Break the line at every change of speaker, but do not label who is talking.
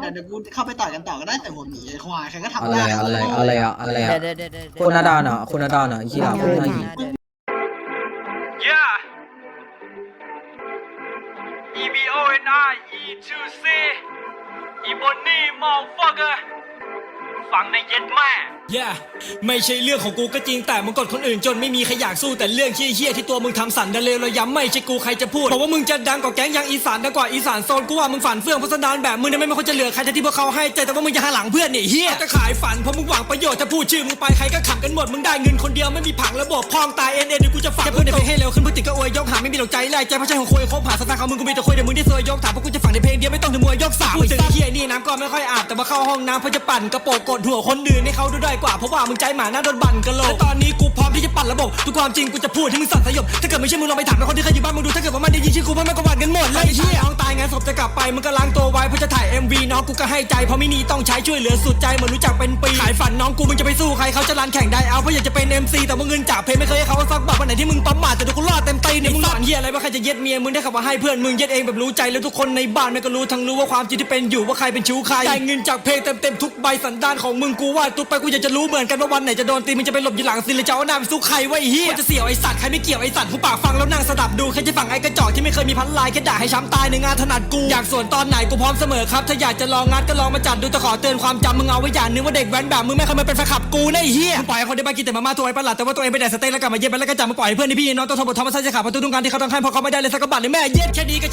เดี๋ยวเดี๋ยวกูเข้าไปต่อยกันต่อก็ได้แต่หัวหมีไอ้ควายใครก็ทำ
อะไร
ได้
อะอะไรอะไรอะอะไรอะ
เดี๋ยวเดี๋ยวเดี๋ยวเดี๋ยว
คนหนาดานอะคนหนาดานอะไอ้เหี้ยคนหนาหี
Yeah. E B O N I E 2 C Ebony motherfucker ฟังในเย็ดแม่
yeah. ไม่ใช่เรื่องของกูก็จริงแต่มึงกดคนอื่นจนไม่มีใครอยากสู้แต่เรื่องเฮี้ยๆที่ตัวมึงทำสั่นดันเลวระย้ำไม่ใช่กูใครจะพูดบอกว่ามึงจะดังกว่าแก๊งยังอีสานดังกว่าอีสานโซนกูว่ามึงฝันเฟื่องเพราะสันดานแบบมึงเนี่ยไม่ค่อยจะเหลือใครแต่ที่พวกเขาให้ใจแต่ว่ามึงจะหาหลังเพื่อนนี่เฮี้ยจะขายฝันเพราะมึงหวังประโยชน์ถ้าพูดชื่อมึงไปใครก็ขำกันหมดมึงได้เงินคนเดียวไม่มีผังระบบพองตายเอ็นเอ็นเดี๋ยวกูจะฝังเพื่อนในเพลงให้เร็วขึ้นเพื่อติดก็อวยยกหาไม่มีหลงใจแรกใจเพราะใช่ของคุยคบหาสตาร์เขามึงกูมีแต่คุยเดี๋ยวมึงได้ซวยยกถามเพราะกูจะฝังในเพลงเดียวไม่ต้องถึงมวยยกสามพูดถึงเฮี้ยนี่น้ำก็ไม่ค่อยอาบแต่ว่าเข้าห้องน้ำเพราะจะปั่นกระโปรงกดหัวคนอื่นให้เขาดูด้อยกว่าเพราะว่ามึงใจหมาหน้าโดนบั่นกะโหลกและตอนนี้กูพร้อมที่จะปั่นระบบทุกความจริงกูจะพูดให้มึงสั่นสยบถ้าเกิดไม่ใช่มึงลองไปถามคนที่เคยอยู่บ้านมึงดูถ้าเกิดว่ามันได้ยินชื่อกูมันไม่ก็หวั่นกันหมดเลยเฮียน้องตายงานศพจะกลับไปมึงก็ล้างตัวไว้เพื่อจะถ่าย MV น้องกูก็ให้ใจเพราะไม่หนีต้องใช้ช่วยเหลือสุดใจเหมือนรู้จักเป็นปีขายฝันน้องกูมึงจะไปสู้ใครเขาจะรันแข่งได้เอาเพราะอยากจะเป็น MC แต่ว่าเงินจากเพลงไม่เคยให้เขาสักบาทวันไหนที่มึงปั๊มบาแต่เดี๋ยวกูรอดเต็ม ตีนเนี่ยมึงสอนเฮียอะไรว่าใครจะเย็ดเมียมึงได้ขับมาให้เพื่อนมึงเย็ดเองแบบรู้ใจแล้วทุกคนในบ้านไม่ก็รู้ทั้งรู้ว่าความจริงที่เป็นอยู่ว่าใครเป็นชู้ใครได้เงินจากเพลงเต็มๆทุกใบสันดานของมึงกูว่าตุ๊ดไปกูอยากจะรู้เหมือนกันว่าวันไหนจะโดนตีมึงจะไปหลบอยู่หลังซีนหรือจะเอาหน้าไปสู้ใครวะไอ้เฮียจะเสี่ยวไอ้สัตว์ใครไม่เกี่ยวไอ้สัตว์ผู้ปากฟังแล้วนั่งสดับดูใครจะฟังไอ้กระจอกที่ไม่เคยมีพันลายแค่ด่าให้ช้ำตายในงานถนัดกูอยากส่วนตอนไหนกูพร้อมเสมอครับถ้าอยากจะลองงัดก็ลองมาจัดดูแต่ขอเตือนความจำมึงเอาไว้อย่างหนึงว่าเด็กแว้นแบบมึงไม่เคยมาเป็นแฟนคลับกูนะไอ้เฮียมึงปล่อยให้คนได้มากินแต่มาม่าตัวไอ้ประหลาดแต่ว่าตัวเองไปแดกสเต็กแล้วกลับมาเย็นไปแล้วก็จับมาปล่อยให้เพื่อนที่พี่น้องต้องทบทอมาใส่ขาประตูตรงการที่เขาต้องให้เพราะเขาไม่ได้เลยสักกะบาทเลยแม่เย็ดแค่นี้ก็